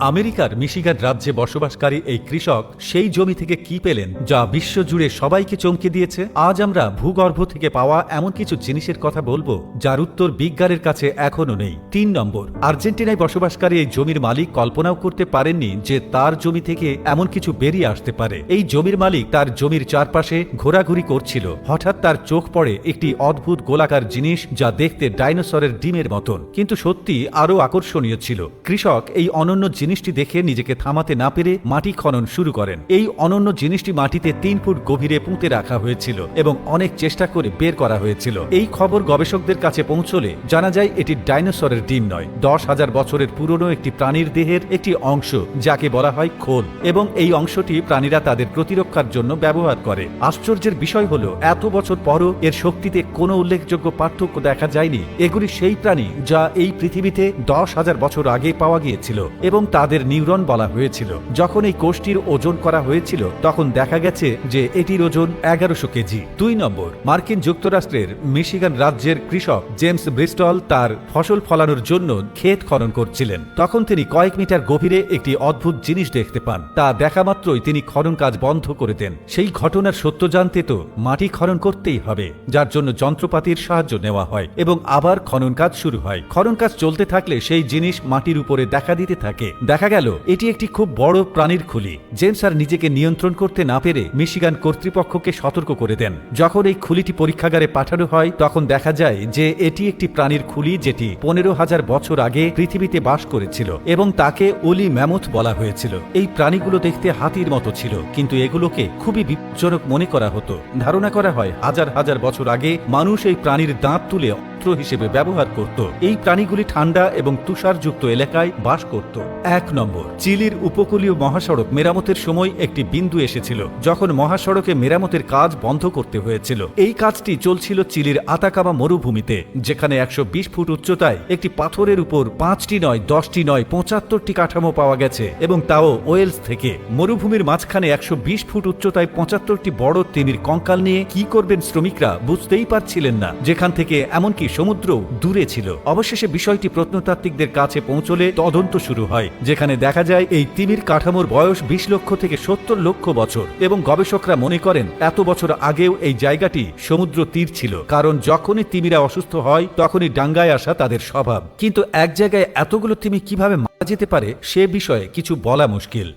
আমেরিকার মিশিগান রাজ্যে বসবাসকারী এই কৃষক সেই জমি থেকে কি পেলেন যা বিশ্বজুড়ে সবাইকে চমকে দিয়েছে? আজ আমরা ভূগর্ভ থেকে পাওয়া এমন কিছু জিনিসের কথা বলব, যার উত্তর বিজ্ঞানের কাছে এখনও নেই। তিন নম্বর, আর্জেন্টিনায় বসবাসকারী এই জমির মালিক কল্পনাও করতে পারেননি যে তার জমি থেকে এমন কিছু বেরিয়ে আসতে পারে। এই জমির মালিক তার জমির চারপাশে ঘোরাঘুরি করছিল। হঠাৎ তার চোখ পড়ে একটি অদ্ভুত গোলাকার জিনিস যা দেখতে ডাইনোসরের ডিমের মতন। কিন্তু সত্যি আরও আকর্ষণীয় ছিল। কৃষক এই অনন্য জিনিসটি দেখে নিজেকে থামাতে না পেরে মাটি খনন শুরু করেন। এই অনন্য জিনিসটি মাটিতে তিন ফুট গভীরে পুঁতে রাখা হয়েছিল এবং অনেক চেষ্টা করে বের করা হয়েছিল। এই খবর গবেষকদের কাছে পৌঁছলে জানা যায় এটি ডাইনোসরের ডিম নয়। দশ হাজার বছরের পুরনো একটি প্রাণীর দেহের একটি অংশ, যাকে বলা হয় খোল, এবং এই অংশটি প্রাণীরা তাদের প্রতিরক্ষার জন্য ব্যবহার করে। আশ্চর্যের বিষয় হল, এত বছর পরও এর শক্তিতে কোনো উল্লেখযোগ্য পার্থক্য দেখা যায়নি। এগুলি সেই প্রাণী যা এই পৃথিবীতে দশ হাজার বছর আগে পাওয়া গিয়েছিল, এবং তাদের নিউরন বলা হয়েছিল। যখন এই কোষটির ওজন করা হয়েছিল, তখন দেখা গেছে যে এটির ওজন এগারোশো কেজি। দুই নম্বর, মার্কিন যুক্তরাষ্ট্রের মিশিগান রাজ্যের কৃষক জেমস ব্রিস্টল তার ফসল ফলানোর জন্য ক্ষেত খনন করছিলেন। তখন তিনি কয়েক মিটার গভীরে একটি অদ্ভুত জিনিস দেখতে পান। তা দেখা মাত্রই তিনি খনন কাজ বন্ধ করে দেন। সেই ঘটনার সত্য জানতে তো মাটি খনন করতেই হবে, যার জন্য যন্ত্রপাতির সাহায্য নেওয়া হয় এবং আবার খনন কাজ শুরু হয়। খনন কাজ চলতে থাকলে সেই জিনিস মাটির উপরে দেখা দিতে থাকে। দেখা গেল, এটি একটি খুব বড় প্রাণীর খুলি। জেমস আর নিজেকে নিয়ন্ত্রণ করতে না পেরে মিশিগান কর্তৃপক্ষকে সতর্ক করে দেন। যখন এই খুলিটি পরীক্ষাগারে পাঠানো হয়, তখন দেখা যায় যে এটি একটি প্রাণীর খুলি যেটি পনেরো হাজার বছর আগে পৃথিবীতে বাস করেছিল এবং তাকে অলি ম্যামথ বলা হয়েছিল। এই প্রাণীগুলো দেখতে হাতির মতো ছিল, কিন্তু এগুলোকে খুবই বিপজ্জনক মনে করা হতো। ধারণা করা হয়, হাজার হাজার বছর আগে মানুষ এই প্রাণীর দাঁত তুলে অস্ত্র হিসেবে ব্যবহার করত। এই প্রাণীগুলি ঠান্ডা এবং তুষারযুক্ত এলাকায় বাস করত। এক নম্বর, চিলির উপকূলীয় মহাসড়ক মেরামতের সময় একটি বিন্দু এসেছিল, যখন মহাসড়কে মেরামতের কাজ বন্ধ করতে হয়েছিল। এই কাজটি চলছিল চিলির আতাকামা মরুভূমিতে, যেখানে একশো বিশ ফুট উচ্চতায় একটি পাথরের উপর পাঁচটি নয়, দশটি নয়, পঁচাত্তরটি কাঠামো পাওয়া গেছে এবং তাও ওয়েলস থেকে। মরুভূমির মাঝখানে একশো বিশ ফুট উচ্চতায় পঁচাত্তরটি বড় তিমির কঙ্কাল নিয়ে কি করবেন শ্রমিকরা বুঝতেই পারছিলেন না, যেখান থেকে এমনকি সমুদ্র দূরে ছিল। অবশেষে বিষয়টি প্রত্নতাত্ত্বিকদের কাছে পৌঁছলে তদন্ত শুরু হয়। যেখানে দেখা যায় এই তিমির কাঠামোর বয়স বিশ লক্ষ থেকে সত্তর লক্ষ বছর। এবং গবেষকরা মনে করেন, এত বছর আগেও এই জায়গাটি সমুদ্র তীর ছিল। কারণ যখনই তিমিরা অসুস্থ হয়, তখনই ডাঙ্গায় আসা তাদের স্বভাব। কিন্তু এক জায়গায় এতগুলো তিমি কীভাবে মারা যেতে পারে, সে বিষয়ে কিছু বলা মুশকিল।